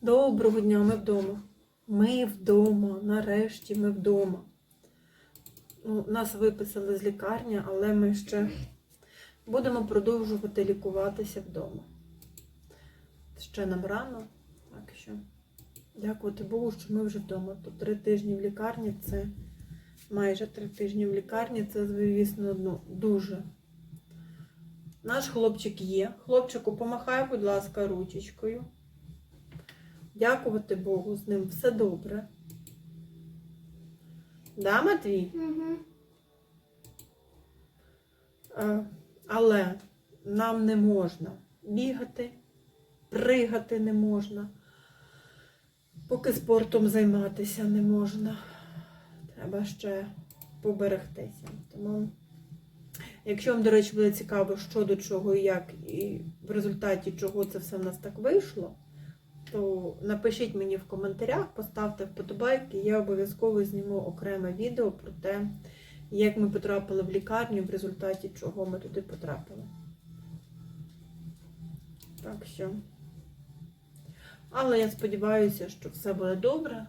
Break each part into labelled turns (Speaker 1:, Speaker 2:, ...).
Speaker 1: Доброго дня, ми вдома. Ми вдома. Нарешті ми вдома. Ну, нас виписали з лікарні, але ми ще будемо продовжувати лікуватися вдома. Ще нам рано, так що дякувати Богу, що ми вже вдома. То три тижні в лікарні це майже три тижні в лікарні, це, звісно, ну, дуже. Наш хлопчик є. Хлопчику, помахай, будь ласка, ручечкою. Дякувати Богу, з ним все добре. Да, Матвій?
Speaker 2: Угу.
Speaker 1: Але нам не можна бігати, пригати не можна, поки спортом займатися не можна. Треба ще поберегтися. Тому, якщо вам, до речі, буде цікаво, що до чого і як, і в результаті чого це все в нас так вийшло, то напишіть мені в коментарях, поставте вподобайки, я обов'язково зніму окреме відео про те, як ми потрапили в лікарню, в результаті чого ми туди потрапили. Так що. Але я сподіваюся, що все буде добре.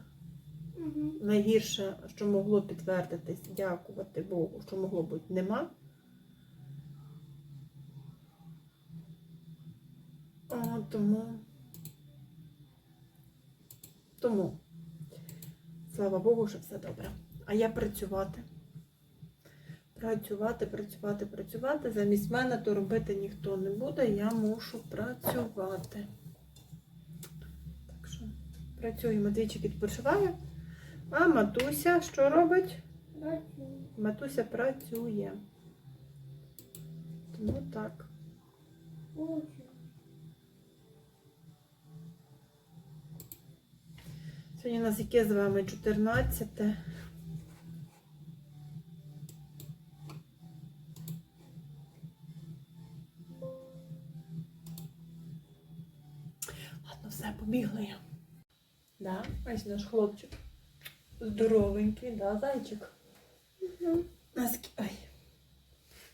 Speaker 2: Угу.
Speaker 1: Найгірше, що могло підтвердитись, дякувати Богу, що могло бути, нема. О, тому. Тому. Слава Богу, що все добре. А я працювати. Працювати, працювати, працювати. Замість мене то робити ніхто не буде. Я мушу працювати. Так що працюю, Матвійчик відпочиває. А матуся що робить? Працює. Матуся працює. Тому так. Сьогодні у нас яке з вами 14. Ладно, все, побігли я. Да, ось наш хлопчик. Здоровенький, да, зайчик?
Speaker 2: Угу.
Speaker 1: Наскільки. Ай.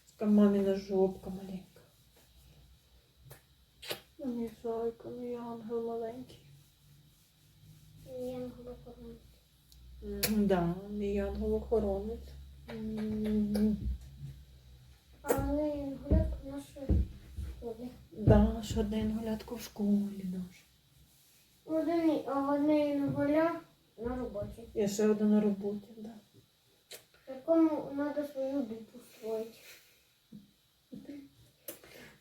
Speaker 1: Така маміна жопка маленька. Ну, мій зайка, мій ангел маленький. М, Да, мій ангел охоронець. М,
Speaker 2: Але гуляк в нашій школі.
Speaker 1: Да, ще один гулятко в школі наш.
Speaker 2: Один, а один гуляк на роботі.
Speaker 1: Я ще один на роботі, так. да.
Speaker 2: Якому треба свою дупу строїти.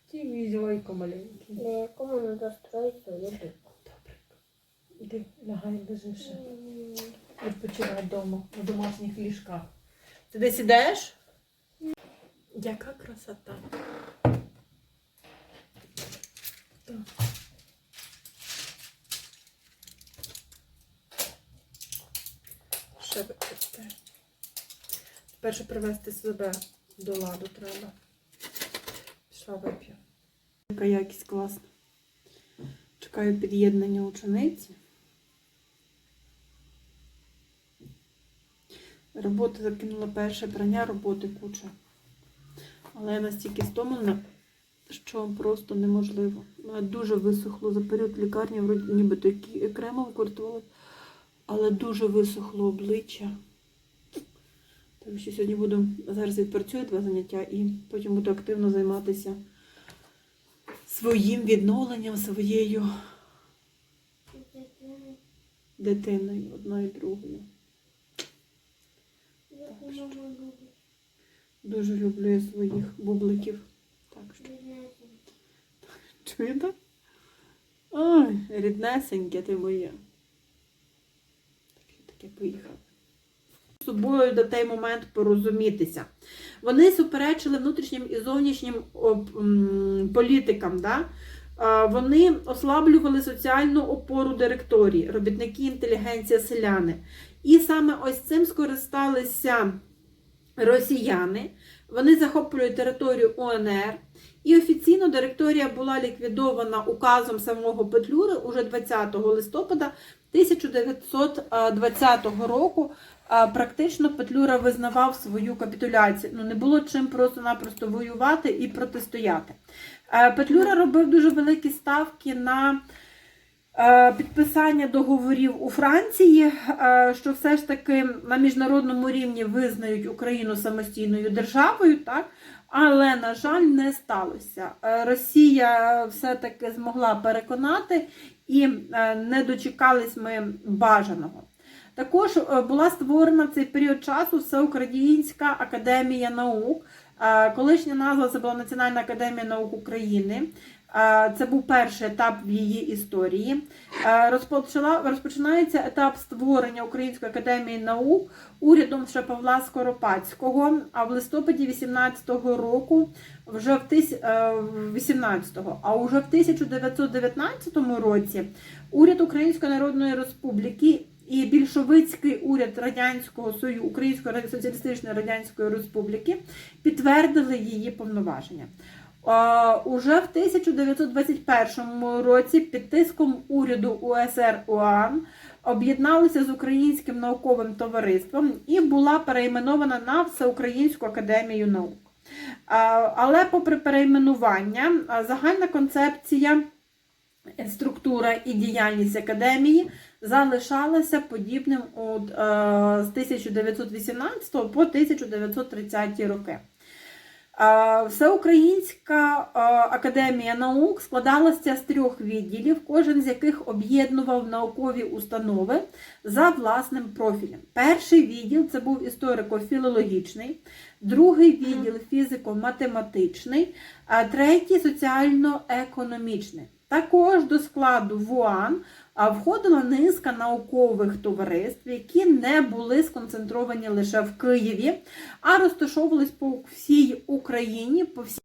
Speaker 1: Ті мій маленький.
Speaker 2: Для якому треба строїти свою дупу.
Speaker 1: Іди, лягай, лежи ще. Відпочивай вдома, на домашніх ліжках. Ти десь ідеш? Яка красота. Так. Ще випити. Перше привести себе до ладу треба. Пішла вип'ю. Яка якість класна. Чекаю під'єднання учениці. Роботи закинула перше прання, роботи куча. Але я настільки стомлена, що просто неможливо. Дуже висохло за період лікарні, вроді ніби такі кремом використовували, але дуже висохло обличчя. Так що сьогодні буду зараз відпрацюю два заняття і потім буду активно займатися своїм відновленням, своєю дитиною, одною і другою. Дуже люблю я своїх бубликів. Так що. Чуєте? Ой, ріднесеньке ти моє. Таке, таке поїхав. З собою до той момент порозумітися. Вони суперечили внутрішнім і зовнішнім політикам. Да? Вони ослаблювали соціальну опору директорії, робітники, інтелігенція, селяни. І саме ось цим скористалися росіяни. Вони захоплюють територію УНР. І офіційно директорія була ліквідована указом самого Петлюри уже 20 листопада 1920 року. Практично Петлюра визнавав свою капітуляцію. Ну не було чим просто-напросто воювати і протистояти. Е, Петлюра робив дуже великі ставки на е, підписання договорів у Франції, е, що все ж таки на міжнародному рівні визнають Україну самостійною державою, так? але, на жаль, не сталося. Е, Росія все-таки змогла переконати і е, не дочекались ми бажаного. Також е, була створена в цей період часу Всеукраїнська академія наук. Е, Колишня назва це була Національна академія наук України. Е, Це був перший етап в її історії. Е, Розпочала, розпочинається етап створення Української академії наук урядом ще Павла Скоропадського. А в листопаді 18-го року, вже в тис... е, в 18-го, а уже в 1919 році уряд Української Народної Республіки і більшовицький уряд Радянського Союзу Української Соціалістичної Радянської Республіки підтвердили її повноваження. Уже в 1921 році під тиском уряду УСР УАН об'єдналися з Українським науковим товариством і була перейменована на Всеукраїнську академію наук. Але попри перейменування, загальна концепція, структура і діяльність академії залишалася подібним от, е, з 1918 по 1930 роки. Е, Всеукраїнська е, академія наук складалася з трьох відділів, кожен з яких об'єднував наукові установи за власним профілем. Перший відділ це був історико-філологічний, другий відділ фізико-математичний, а третій соціально-економічний. Також до складу ВУАН входила низка наукових товариств, які не були сконцентровані лише в Києві, а розташовувались по всій Україні, по всій